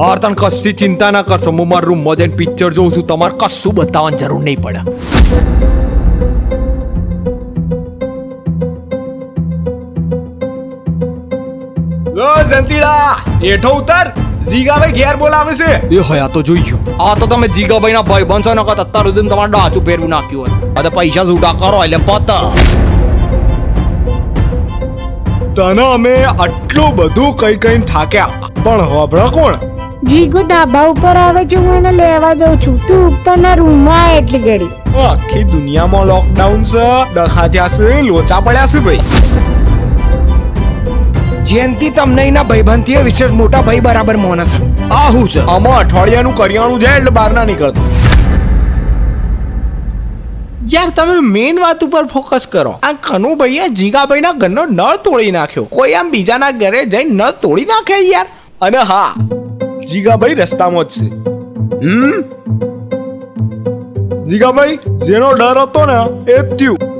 હાર તને કશી ચિંતા ના કરશો. હું મારા રૂમમાં જઈને પિક્ચર જોઉં છું. તમારે કશું બતાવવાની જરૂર નહીં પડે. લો જંતીડા એઠો ઉતર. જીગાભાઈ ઘેર બોલાવે છે. એ હયા તો જોઈ ગયો. આ તો તમે જીગાભાઈ ના ભાઈ બનશો નકર અત્યાર સુધી તમારે ડાચું ફેરવી નાખ્યું હોય. અને પૈસા છૂટા કરો એટલે પતા તને અમે આટલું બધું કઈ કઈ થાક્યા. પણ હોભળો કોણ? જીગો ધાબા ઉપર આવે છે હું એને લેવા જાઉં છું. તું ઉપરના રૂમમાં એટલી ઘડી. આખી દુનિયામાં લોકડાઉન છે. દખા થયા છે લોચા પડ્યા છે ભાઈ. જેનથી તમને એના ભાઈબંધથી વિશેષ મોટા ભાઈ બરાબર મોનસ આ હું છે? આમાં અઠવાડિયાનું કરિયાણું જાય એટલે બહાર ના નીકળતું. યાર તમે મેઇન વાત ઉપર ફોકસ કરો. આ કનુભાઈએ જીગાભાઈના ઘરનો નળ તોડી નાખ્યો. કોઈ આમ બીજાના ઘરે જઈને નળ તોડી નાખે યાર. અને હા જીગાભાઈ રસ્તામાં જ છે. હમ? જીગાભાઈ જેનો ડર હતો ને એ જ થયું.